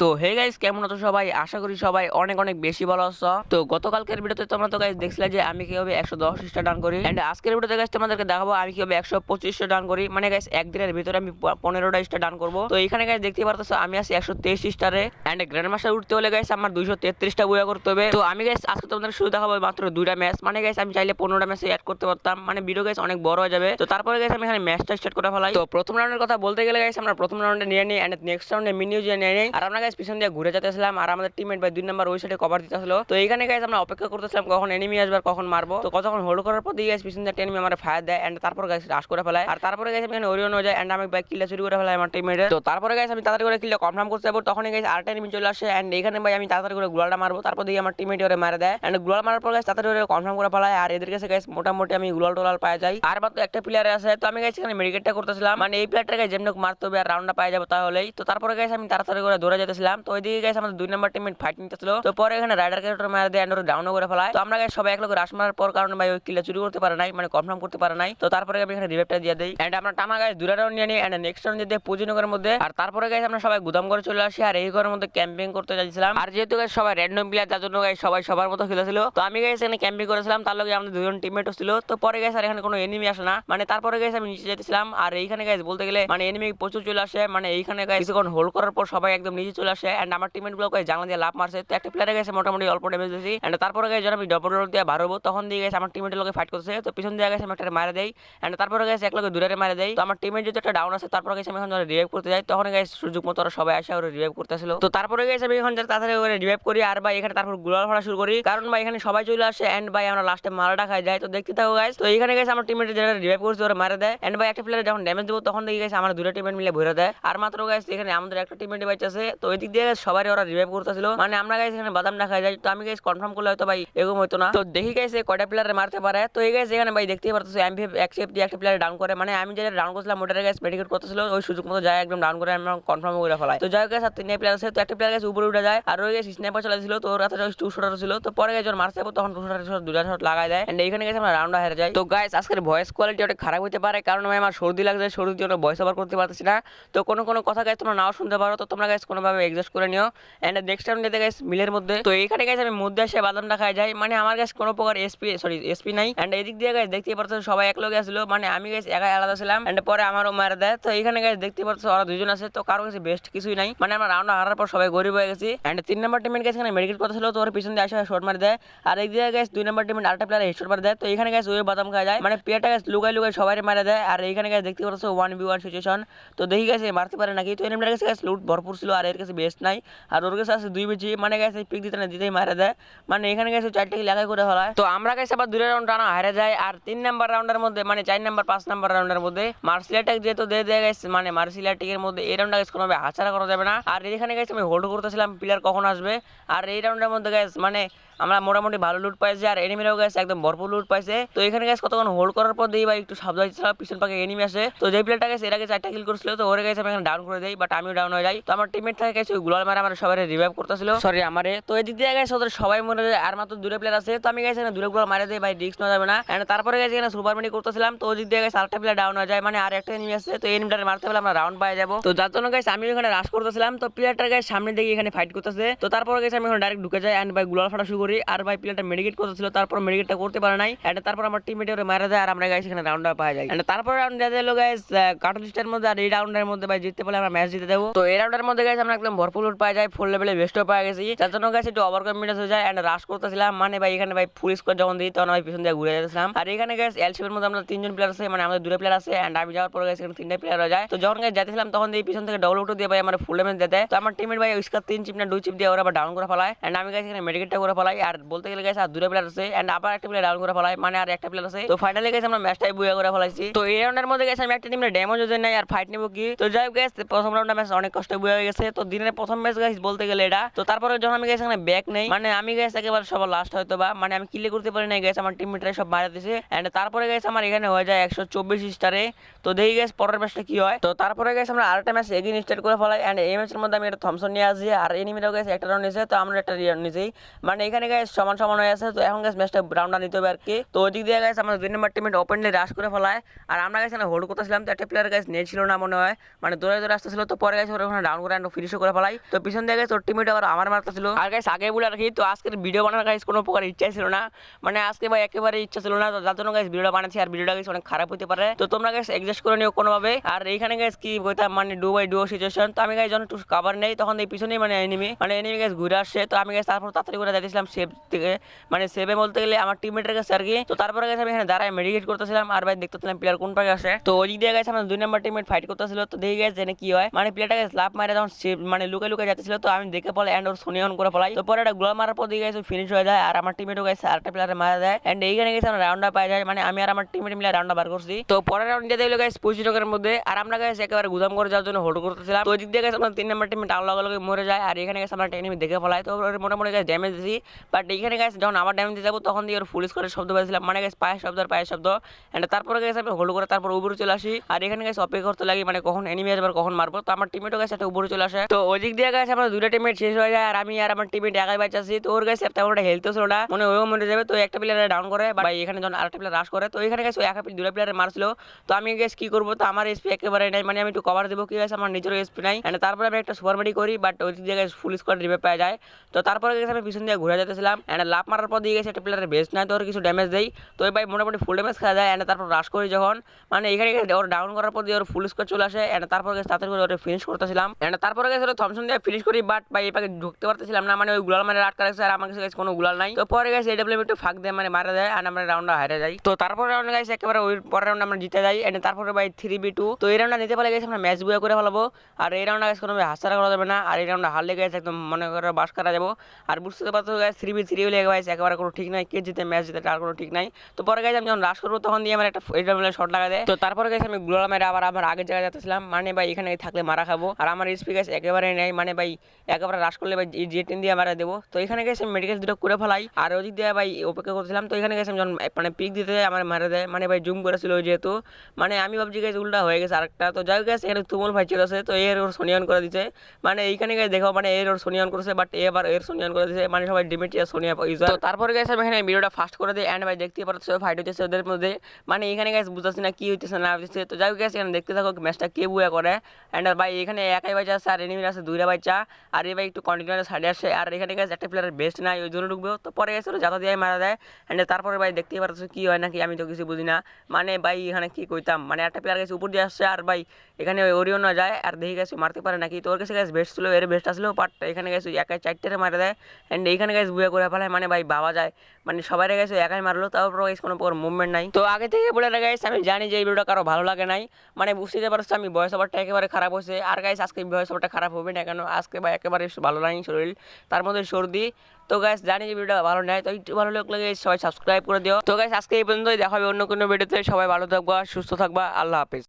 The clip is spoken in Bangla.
তো হে গাইস কেমন আছো সবাই? আশা করি সবাই অনেক অনেক বেশি ভালো আছো। তো, গতকালকের ভিডিওতে তোমরা তো গাইস দেখছিলে যে আমি কীভাবে একশো দশ ডান করি। এন্ড আজকের ভিডিওতে গাইস তোমাদেরকে দেখাবো আমি কীভাবে একশো পঁচিশ ডান করি। মানে গাইস একদিনের ভিতরে আমি পনেরোটা স্টার ডান করব। তো, এখানে গাইস দেখতে পারতেছো, আমি আছি একশো তেইশ স্টারে এন্ড গ্র্যান্ড মাস্টার উঠতে হলে গাইস আমার দুইশো তেত্রিশটা বইয়া করতে হবে। তো, আমি গাইস আজকে তোমাদের শুরু দেখাবো মাত্র দুইটা ম্যাচ মানে গাইস আমি চাইলে পনেরোটা ম্যাচে অ্যাড করতে পারতাম। মানে ভিডিও গাইস অনেক বড় হয়ে যাবে। তো, তারপরে গাইস আমি এখানে ম্যাচটা স্টার্ট করে ফেলাই। তো, প্রথম রাউন্ডের কথা বলতে গেলে গাইস আমরা প্রথম রাউন্ডে নিয়ে নিই। এন্ড নেক্সট রাউন্ডে মিনিও নিয়ে নিই। আর আমরা গাইস পিছন দিয়ে ঘুরে যেতে যেতেছিলাম আর আমাদের টিমমেট ভাই দুই নাম্বার ওই সাইডে কভার দিতেছিল তো এইখানে গাইস আমরা অপেক্ষা করতেছিলাম কখন এনিমি আসবে আর কখন মারবো। তো কতক্ষণ হোল্ড করার পর দিয়ে গাইস পিছন দিয়ে এনিমি আমার ফায়ার দেয় এন্ড তারপর গাইস রাশ করে ফেলায়। আর তারপরে গাইস আমি এখানে ওরিয়ন হয়ে যায় এন্ড আমি বাইক কিলে চুরি করে ফেলাই আমার টিমমেটের তো তারপরে গাইস আমি তাড়াতাড়ি করে কিলে কনফার্ম করতে যাব। তখনই গাইস আরেকটা এনিমি চলে আসে এন্ড এখানে ভাই আমি তাড়াতাড়ি করে গুলাটা মারবো। তারপর দিয়ে আমার টিমমেট ওরে মারা দেয়। এন্ড গুলাল মারার পর গাইস তাড়াতাড়ি করে কনফার্ম করে ফেলায়। আর এদের কাছে গাইস মোটামুটি আমি গুলাল টোলাল পাওয়া যায়। আর মাত্র একটা প্লেয়ার আছে। তো আমি গাইস এখানে মেডিকেটটা করতেছিলাম। মানে এই প্লেয়ারটা গাইস যেমন মারতে হবে আর রাউন্ডটা পাওয়া যাবে তাহলেই। তো তারপরে গাইস আমি তাড়াতাড়ি করে দৌড়ে যেতেছিলাম তো ওইদিকে গাইস আমাদের দুই নম্বর টিমমেট ফাইট নিতেছিল। তো পরে এখানে রাইডার ক্যারেক্টার মারা দিয়ে এন্ড ডাউন করে ফেলায়। তো আমরা সবাই এক লোক রাশ মারার পর কারণে ভাই ওই কিলে চুরি করতে পারে নাই মানে কনফার্ম করতে পারে নাই। তো তারপরে আমি এখানে রিভেপটা দিয়ে দেই। এন্ড আমরা টানা গাইস দুটা রাউন্ড নিয়ে নিই এন্ড নেক্সট রাউন্ড দিয়ে পুজিনগরের মধ্যে। আর তারপরে গাইস আমরা সবাই গুদাম করে চলে আসি আর এই ঘরের মধ্যে ক্যাম্পিং করতে যাচ্ছিলাম আর যেহেতু গাইস সবাই র্যান্ডম প্লেয়ার যার জন্য গাইস সবাই সবার মতো খেলেছিল, তো আমি গাইস এখানে ক্যাম্পিং করেছিলাম। তার লগে আমাদের দুজন টিমমেটও ছিল। তো পরে গাইস আর এখানে কোনো এনিমি আসে না। মানে তারপরে গাইস আমি নিচে যেতেছিলাম আর এইখানে গাইস বলতে গেলে মানে এনিমি প্রচুর চলে আসে। মানে এইখানে গাইস কিছুক্ষণ হোল্ড করার পর সবাই একদম নিচে চলে আসে এন্ড আমার টিমমেটগুলো জানলা দিয়ে লাভ মারছে। তো একটা প্লেয়ারে গেছে, মোটামুটি অল্প ড্যামেজ দিয়েছি এন্ড তারপরে যখন আমি ডবল রোড দিয়ে বাড়বো তখন দিয়ে গেছে আমার টিমমেটের লোকে ফাইট করছে তো পিছন দিয়ে গেছে আমি একটা মারে দেয় এন্ড তারপরে গেছে এক লোকে দূরে মারে দেয় তো আমার টিমের যদি একটা ডাউন আছে, তারপরে গেছে আমি এখন রিভাইভ করতে যাই তখন গেছে সুযোগ মতো সবাই আসে, ওরা রিভাইভ করতেছিল। তো তারপরে গেছে আমি এখন তাড়াতাড়ি রিভাইভ করি, আর ভাই এখানে তারপর গুলাল ফাড়া শুরু করি। কারণ ভাই এখানে সবাই চলে আসে এন্ড ভাই আমরা লাস্টে মারাটা খাই যাই, তো দেখতে থাকো গাইস তো এখানে গেছে আমার টিমের যেটা রিভাইভ করছে, ওরা মারা দেয়। এন্ড ভাই একটা প্লেয়ার যখন ড্যামেজ দেবো, তখন দেখি গেছে আমার দুটো টিমের মিলে ভরে দেয়। আর মাত্র গাইস এখানে আমাদের একটা টিমের ডিভাইস আছে তো ওই দিক দিয়ে সবাই ওরা রিভাইভ করতেছিল। মানে আমরা গাইস এখানে বাদাম না খাই, যাই তো আমি গাইস কনফার্ম করলে হয়তো ভাই এরকম হতো না। তো দেখি গাইস কয়টা প্লেয়ার মারতে পারে। তো এই গাইস এখানে ভাই দেখতেই পারতেছে এমভি একসেপ্ট দিয়ে একটা প্লেয়ার ডাউন করে। মানে আমি যেটা ডাউন করছিলাম, ওটারে গাইস মেডিকেট করতেছিল, ওই সুযোগ মতো যায়, একদম ডাউন করে আমি কনফার্ম করে ফেলাই। তো যাই গাইস আর তিনটে প্লেয়ার আছে, তো একটা প্লেয়ার গাইস উপরে উঠে যায়, আর ওই গাইস স্নাইপার চালাচ্ছিল তো ওর হাতে টু শটার ছিল। তো পরে গাইস যখন মারতে যাব তখন টু শটার শট দুটা শট লাগাই দেয়। এন্ড এইখানে গেছে আমরা রাউন্ড হেরে যাই তো গাইস আজকের ভয়েস কোয়ালিটি অনেক খারাপ হতে পারে, কারণ আমি আমার সর্দি লাগছে, সর্দির জন্য ভয়েস ওভার করতে পারতেছি না। তো কোনো কোনো কথা গাইস তোমরা নাও শুনতে পারো। তো তোমরা গাইস কোনোভাবে এডজাস্ট করে নিও। এন্ড নেক্সট টাইম যেতে গাইস মিলের মধ্যে। তো এইখানে গাইস আমি মধ্যে এসে বাদামটা খাই, যাই। মানে আমার গাইস কোনো প্রকার এসপি সরি এসপি নাই। এন্ড এদিক দিয়ে গাইস দেখতে পারছ সবাই এক লগে আসলো। মানে আমি গাইস একাই আলাদা ছিলাম। এন্ড পরে আমারও মারা দেয়। তো এইখানে গাইস দেখতে পারছ ওরা দুজন আছে। তো কারও কাছে বেস্ট কিছুই নাই। মানে আমরা রাউন্ড হারার পর সবাই গরিব হয়ে গেছি। এন্ড তিন নম্বর টিমের কাছে এখানে মেডিকেল কথা ছিল। তো ওর পিছন দিয়ে আসে শর্ট মারি দেয়। আর এই দিয়ে গাইস দুই নম্বর টিমের আরেকটা প্লেয়ার হেডশট মারি দেয়। তো এখানে গাইস ওই বাদাম খাওয়া যায়। মানে প্লেয়ারটা গাইস লুকাই লুকাই সবাই মারা দেয়। আর এখানে গাইস দেখতে পারছ ওয়ান বি ওয়ান সিচুয়েশন তো দেখি গেছে মারতে পারে নাকি? তো এনিমিটার কাছে গাইস লুট ভরপুর ছিল। আর এর কাছে বেস্ট নাই। আর ওর কাছে আছে দুই বিচি মানে গেছে পিক দিতে না দিতেই মারা দেয় মানে এখানে গেছে চারটে লেখাই করে ফেলায়। তো আমরা গেছে আবার দুই রাউন্ড টানা, হারে যায় আর তিন নাম্বার রাউন্ডের মধ্যে মানে চার নাম্বার পাঁচ নাম্বার রাউন্ডের মধ্যে মার্সিলাটেক যেহেতু দিয়ে দেয় গেছে মানে মার্সিলাটেকের মধ্যে এই রাউন্ডটা গেছে কোনোভাবে হাছাড়া করা যাবে না। আর এখানে গেছে আমি হোল্ড করতেছিলাম প্লেয়ার কখন আসবে? আর এই রাউন্ডের মধ্যে গেছে মানে আমরা মোটামুটি ভালো লুট পাইছি আর এনিমিরাও গেছে একদম ভরপুর লুট পাইছে। তো এখানে গেছে কতক্ষণ হোল্ড করার পর দিই বা একটু সাবধান ছিলাম পিছন পাকে এনিমি আসে। তো যে প্লেয়ারটা গেছে এর চারটা কিল করছিল, তো ওরে গেছে আমি এখানে ডাউন করে দেই বাট আমিও ডাউন হয়ে যাই। তো আমার টিমমেট থাকে গেছে গুলাল মারে আমার সবাই রিভাইভ করতেছিল। সরি আমারে। তো এদিক দিয়ে গেছে ওদের সবাই মনে যায়, আর মাত্র দূরে প্লেয়ার আছে। তো আমি গেছে এখানে দূরে গুলো মারে দেই, ভাই রিস্ক নেওয়া যাবে না। And তারপরে গেছে এখানে সুপার মিনি করতেছিলাম, তো ওদিক দিয়ে গেছে আরেকটা প্লেয়ার ডাউন হয়ে যায় মানে আর একটা এনিমি আছে তো এনিমিটারে মারতে হলে আমরা রাউন্ড পাই যাব। তো যার জন্য গেছে আমি এখানে রাশ করতেছিলাম। তো প্লেয়ারটার গায়ে সামনে দিকে এখানে ফাইট করতেছে। তো তারপরে গেছে আমি এখানে ডাইরেক্ট ঢুকে যাই এন্ড ভাই গুলাল ফাটা শুরু করি। আর ভাই প্লেয়ারটা মেডিকেট করতেছিল, তারপর মেডিকেটটা করতে পারে নাই। এন্ড তারপর আমার টিমমেট ওরে মারা দেয়। আর আমরা গাইস এখানে রাউন্ড পাওয়া যায় এন্ড তারপর রাউন্ড দিয়ে দিল গাইস কার্টুনিস্টের মধ্যে আর এই রাউন্ডের মধ্যে ভাই জিততে পারলে আমরা ম্যাচ জিতে দেবো। তো এই রাউন্ডের মধ্যে গাইস আমরা একদম ভরপুর লুট পাওয়া যায় ফুল লেভেলে বেস্টও পাওয়া গেছি। যার জন্য গাইস একটু ওভার কনফিডেন্স হয়ে যায়। এন্ড রাশ করতেছিলাম। মানে ভাই এখানে ভাই ফুল স্কোর যখন দিই, তখন ভাই পিছন দিয়ে ঘুরে যেতেছিলাম আর এখানে গাইস শেপের মধ্যে আমরা তিনজন প্লেয়ার আছে মানে আমাদের দুটো প্লেয়ার আছে। এন্ড আমি যাওয়ার পরে গাইস এখানে তিনটা প্লেয়ার হয়ে যায়। তো যখন গাইস যেতেছিলাম, তখন দিয়ে পিছন থেকে ডবল উঠো দিয়ে ভাই আমার ফুল ড্যামেজ দিতে। তো আমার টিমের ভাই ইসকার তিন চিপ না দুই চিপ দিয়ে ওরা আবার ডাউন করে ফেলায়। এন্ড আমি গাইস এখানে মেডিকেটটা করে ফেলাই। আর বলতে গেলে গাইস আর দুটো প্লেয়ার আছে এন্ড আবার একটা প্লেয়ার ডাউন করে ফেলাই মানে আর একটা প্লেয়ার আছে। তো ফাইনালি গাইস আমরা ম্যাচটাই বুয়া করে ফেলাইছি। তো এই রাউন্ডের মধ্যে গেছে আমি একটা টিমের ড্যামেজ হয়ে নাই, আর ফাইট নিবো কি? তো যাই গাইস প্রথম রাউন্ডে ম্যাচ অনেক কষ্ট বুয়া হয়ে গেছে। তো দিনের প্রথম ম্যাচ গাইস বলতে গেলে এটা। তো তারপরে যখন আমি গাইস এখানে ব্যাক নেই মানে আমি গাইস একেবারে সবার লাস্ট হয়তো বা মানে আমি কিলে করতে পারি না গাইস আমার টিম টিমমেটরা সব মারা দিছে। এন্ড তারপরে গেছে আমার এখানে হয়ে যায় একশো চব্বিশ স্টারে তো দেখি গাইস পরের ম্যাচটা কি হয়। তো তারপরে গেছে আমরা আরেকটা ম্যাচ এগিয়ে স্টার্ট করে ফেলাই। এন্ড এই ম্যাচের মধ্যে আমি একটা থমসন নিয়ে আসি, আর এনিমিরাও গেছে একটা রাউন্ড নিয়েছে তো আমরা একটা রাউন্ড নিয়েছি মানে এখানে এখানে গাইস সমান সমান হয়ে আছে। তো এখন গাইস ম্যাচটা রাউন্ডটা নিতে হবে আর কি। তো ওই দিক দিয়ে গাইস আমাদের দুই নম্বর টিমমেট ওপেনলি রাশ করে ফেলায়। আর আমরা গাইস এখানে হোল্ড করতেছিলাম তো একটা প্লেয়ার গাইস নেট ছিল না মনে হয়। মানে দৌড়ে দৌড়ে আসতেছিল, তো পরে গাইস ওরা ওখানে ডাউন করে ফিনিশও করে ফেলাই তো পিছন দিয়ে গাইস ওর টিমমেট আবার আমার মারতেছিল। আর গাইস আগে বলে রাখি, তো আজকের ভিডিও বানানোর গাইস কোনো প্রকার ইচ্ছাই ছিল না। মানে আজকে ভাই একেবারে ইচ্ছা ছিল না, তো যার জন্য গাইস ভিডিওটা বানাচ্ছি। আর ভিডিওটা গাইস অনেক খারাপ হতে পারে। তো তোমরা গাইস এডজাস্ট করে নিও কোনোভাবে। আর এইখানে গাইস কি বলতাম মানে ডু বাই ডু সিচুয়েশন তো আমি গাইস যখন একটু কাভার নেই, তখন এই পিছনেই মানে এনিমি মানে এনিমি গাইস ঘুরে আসছে তো আমি গাইস তারপর তাড়াতাড়ি করে যাইতেছিলাম সেভ থেকে মানে সেভে বলতে গেলে আমার টিমমেটের কাছে আর কি। তো তারপরে গেছে আমি এখানে দাঁড়ায় মেডিকেট করতেছিলাম, আর ভাই দেখতেছিলাম প্লেয়ার কোন পাকে আসে। তো ওই দিয়ে গেছে আমার দুই নম্বর টিমমেট ফাইট করতেছিল, তো দেখে গেছে যে কি হয়। মানে প্লেয়ারটা গেছে লাভ মারে যখন মানে লুকে লুকে যাচ্ছিল তো আমি দেখে পড়ে অ্যান্ড ওর সোনিয়ন করে ফেলাই তো পরে একটা গোল মারার পর দিয়ে গেছে ফিনিশ হয়ে যায়, আর আমার টিমমেটও গেছে আরেকটা প্লেয়ারে মারা দেয় অ্যান্ড এইখানে গেছে আমরা রাউন্ডটা পাই যায় মানে আমি আর আমার টিমমেট মিলে রাউন্ডটা বার করছি। তো পরের রাউন্ড দিয়ে দিল গাইস পঁচিশ টাকার মধ্যে, আর আমরা গেছে একেবারে গুদাম করে যাওয়ার জন্য হোল্ড করতেছিলাম। তো ওই দিক দিয়ে গেছে আমার তিন নম্বর টিমমেট আল্লাহ আল্লাহ মরে যায়, আর এখানে গেছে আমার এনিমি দেখে ফেলায় তো মোটামুটি গাছ ড্যামেজ দিছি। বাট এখানে গেছে যখন আবার ড্যামেজ যাব, তখন দিয়ে ওর ফুল স্কোরের শব্দ পেয়েছিলাম মানে গেছে পায়ের শব্দ আর পায়ের শব্দ। অ্যান্ড তারপরে গেছে আমি হোল্ড করে তারপর উপরে চলে আসি। আর এখানে গেছে অপেক্ষা করতে লাগি মানে কখন এনিমি আসবে কখন মারবো। তো আমার টিমেটও গেছে একটা উপরে চলে আসে। তো ওই দিক দিয়ে গেছে আমার দুটো টিমেট শেষ হয়ে যায়। আর আমি আর আমার টিমেট একাই বাঁচাচ্ছি তো ওর গেছে তেমন একটা হেলথ ছিল না। মানে ওইও মরে যাবে। তো একটা প্লেয়ার ডাউন করে বা এখানে যখন আরেকটা প্লেয়ার রাশ করে, তো এখানে গেছে ওই একা দুটো প্লেয়ারে মারছিল। তো আমি গেছে কি করব? তো আমার এসপি একেবারে নাই। মানে আমি একটু কভার দেবো কি গেছে আমার নিজের এসপি নাই। And তারপরে আমি একটা সুপার মেডি করি বাট ওই দিক দিয়ে ফুল স্কোয়াড রিভে পাওয়া যায়। তো তারপরে গেছে আমি পিছন দিয়ে ঘুরে যেতেছিলাম অ্যান্ড লাভ মারার পর দিয়ে গেছে একটা প্লেয়ারের বেস্ট নাই তো ওর কিছু ড্যামেজ দেই। তো ভাই মোটামুটি ফুল ড্যামেজ খাওয়া যায় অ্যান্ড তারপর রাশ করি যখন। মানে এখানে ওর ডাউন করার পর দিয়ে ওর ফুল স্কোয়াড চলে আসে অ্যান্ড তারপর গেছে তাড়াতাড়ি করে ওটা ফিনিশ করতেছিলাম। অ্যান্ড তারপরে গেছে ওটা থমসন দিয়ে ফিনিশ করি বাট ভাই এপাকে ঢুকতে পারতেছিলাম না। মানে ওই গুলাল মানে আটকা রাখছে আর আমার কাছে কোনো গুলাল নাই। তো পরে গেছে এডব্লিউ একটু ফাঁক দেয় মানে মারা দেয় আর আমরা রাউন্ডটা হারে যাই। তো তারপরে রাউন্ড গেছে একেবারে ওই পরের রাউন্ড আমরা জিতে যাই অ্যান্ড তারপরে ভাই থ্রি বি টু তো এই রাউন্ডটা নিতে পারলে গেছে আমরা ম্যাচ বুয়া করে ফেলাবো। আর এই রাউন্ডটা গেছে কোনো হাসারা করা যাবে না। আর এই রাউন্ডটা হারলে গেছে একদম মনে করে বাস করা যাব। আর বুঝতে পারতো গেছে থ্রি বি থ্রি হলে গেছে একেবারে কোনো ঠিক নাই, কে জিতে ম্যাচ জিতে তার কোনো ঠিক নাই। তো পরে গেছে আমি যখন রাশ করব তখন দিয়ে আমার একটা এডব্লিউ শট লাগা দেয়। তো তারপরে গেছে আমি গুলাল মেরে আবার আমার আগের জায়গায় যাচ্ছিলাম মানে ভাই এখানে থাকলে মারা খাব। আর আমার স্পি গেছে একেবারে নেই। মানে ভাই একেবারে রাশ করলে ভাই যে টেন দিয়ে মারা দেবো। তো এখানে গেছে আমি মেডিকেল দুটো করে ফেলাই। আর ওদিক দিয়ে ভাই অপেক্ষা করছিলাম। তো এখানে গেছে আমি যখন মানে পিক দিতে আমার মারা দেয়। মানে ভাই জুম করেছিল যেহেতু। মানে আমি ভাবছি গেছে উল্টা হয়ে গেছে আরেকটা। তো যাই গেছে এখানে তুমুল ভাই চলেছে তো এর ওর সোনিয়ন করে দিছে। মানে এইখানে গেছে দেখো মানে এর ওর সোনিয়ন করেছে বাট এবার এর সোনিয়ন করে দিছে। মানে সবাই ডিমিটিয়া সোনিয়া ইউজার তো তারপরে গেছে আমি এখানে ভিডিওটা ফাস্ট করে দিই অ্যান্ড ভাই দেখতে পাচ্ছ ফাইট হচ্ছে ওদের মধ্যে। মানে এখানে গেছে বুঝতেছি না কি হইতেছে না হইতেছে। তো যাই গেছে এখানে দেখতে থাকো ম্যাচটা কে বুয়া করে। অ্যান্ড ভাই এখানে একাই বাচ্চা আছে আর এনিমির আছে, দুইটা বাচ্চা আর এই ভাই একটু কন্টিনিউ সাইডে আসে। আর এখানে গেছে একটা প্লেয়ারের বেস্ট নাই, ওই জন্য ঢুকবে তো পরে গেছে যাতা দিয়ে মারা দেয়। অ্যান্ড তারপরে ভাই দেখতেই পারছ কি হয় নাকি, আমি তো কিছু বুঝি না। মানে ভাই এখানে কি কইতাম মানে একটা প্লেয়ার গেছে উপর দিয়ে আসছে, আর ভাই এখানে ওরিও না যায়, আর দেখে গেছে মারতে পারে নাকি। তোর কাছে গেছে বেস্ট ছিল, এর বেস্ট আসলেও বাট এখানে গেছে একাই চারটে মারা দেয়। অ্যান্ড এখানে গেছে বুয়া করে ফেলায় মানে ভাই বাবা যায়। মানে সবাই গেছে, একাই মারলো তারপর গেছে কোনো প্রকার মুভমেন্ট নাই। তো আগে থেকে বলে রাখা গেছে আমি জানি যে এই ভিডিওটা কারও ভালো লাগে নাই। মানে বুঝতে পারছ আমি বয়স ওভারটা একেবারে খারাপ হয়েছে। আর গাইস আজকে বয়স ওভারটা খারাপ হবে না কেন? আজকে ভাই একেবারে ভালো নাই শরীর। তার মধ্যে সর্দি। তো গাইস জানি যে ভিডিওটা ভালো নাই, তো একটু ভালো লোক লাগে সবাই সাবস্ক্রাইব করে দিও। তো গাইস আজকে এই পর্যন্তই, দেখা হবে অন্য কোনো ভিডিওতে সবাই ভালো থাকবা, সুস্থ থাকবা, আল্লাহ হাফেজ।